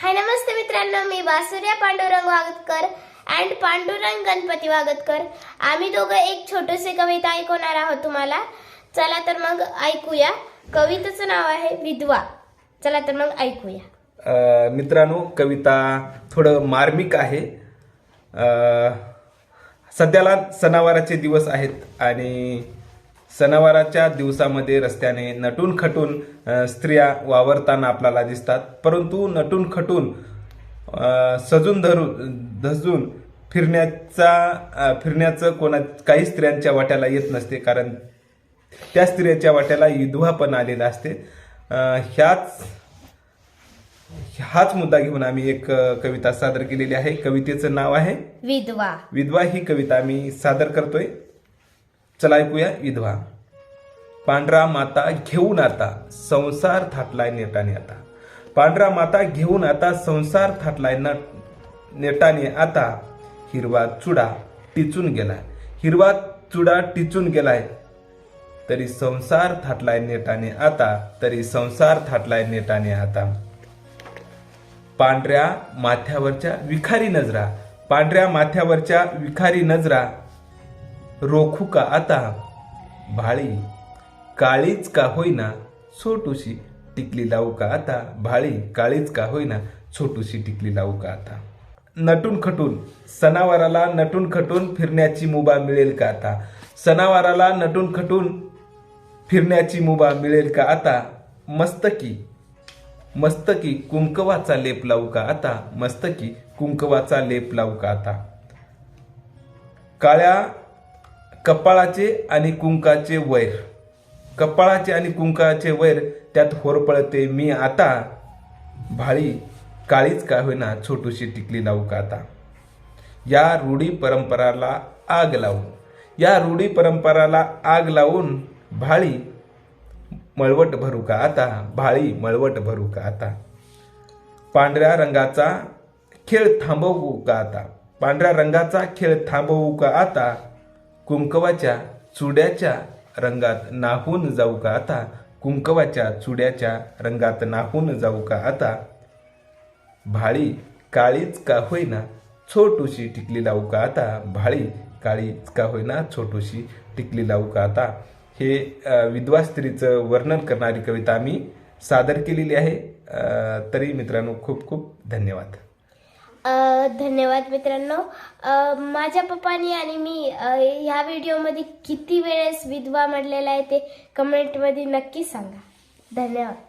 हाय नमस्ते मित्रांनो मी बासुर्या पांडुरंग वागतकर अँड पांडुरंग गणपती वागतकर. आम्ही दोघं एक छोटीशी कविता ऐकवणार आहोत तुम्हाला. चला तर मग ऐकूया. कवितेचं नाव आहे विधवा. चला तर मग ऐकूया. मित्रांनो कविता थोडं मार्मिक आहे. सध्याला सणावाराचे दिवस आहेत आणि सणावाराच्या दिवसामध्ये रस्त्याने नटून खटून स्त्रिया वावरताना आपल्याला दिसतात. परंतु नटून खटून सजून धरून धजून फिरण्याचा फिरण्याचं कोणा काही स्त्रियांच्या वाट्याला येत नसते. कारण त्या स्त्रियाच्या वाट्याला विधवा पण आलेला असते. ह्याच हाच मुद्दा घेऊन आम्ही एक कविता सादर केलेली आहे. कवितेचं नाव आहे विधवा. विधवा ही कविता मी सादर करतोय. चला ऐकूया विधवा. पांढरा माता घेऊन आता संसार थाटलाय नेटाने आता. पांढरा माता घेऊन आता संसार थाटलाय न नेटाने आता हिरवा चुडा टिचून गेलाय. हिरवा चुडा टिचून गेलाय तरी संसार थाटलाय नेटाने आता तरी संसार थाटलाय नेटाने आता. पांढऱ्या माथ्यावरच्या विखारी नजरा पांढऱ्या माथ्यावरच्या विखारी नजरा रोखू का आता? भाळी काळीच का होईना? छोटूशी टिकली लावू का आता? भाळी काळीच का होईना? छोटूशी टिकली लावू का आता? नटून खटून सणावाराला नटून खटून फिरण्याची मुभा मिळेल का आता? सणावाराला नटून खटून फिरण्याची मुभा मिळेल का आता? मस्तकी मस्तकी कुंकवाचा लेप लावू का आता? मस्तकी कुंकवाचा लेप लावू का आता? काळ्या कपाळाचे आणि कुंकाचे वैर. कपाळाचे आणि कुंकाचे वैर त्यात होरपळते मी आता. भाळी काळीच का होईना छोटूशी टिकली लावू का आता? या रूढी परंपराला आग लावून या रूढी परंपराला आग लावून भाळी मळवट भरू का आता? भाळी मळवट भरू का आता? पांढऱ्या रंगाचा खेळ थांबवू का आता? पांढऱ्या रंगाचा खेळ थांबवू का आता? कुंकवाच्या चुड्याच्या रंगात नाहून जाऊ का आता? कुंकवाच्या चुड्याच्या रंगात नाहून जाऊ का आता? भाळी काळीच का होईना छोटूशी टिकली लावू का आता? भाळी काळीच का होईना छोटूशी टिकली लावू का आता? हे विधवा स्त्रीचं वर्णन करणारी कविता मी सादर केलेली आहे. तरी मित्रांनो खूप खूप धन्यवाद. धन्यवाद मित्रांनो. माझ्या पप्पानी आणि मी ह्या व्हिडिओमध्ये किती वेळेस विधवा म्हटलेला आहे ते कमेंटमध्ये नक्की सांगा. धन्यवाद.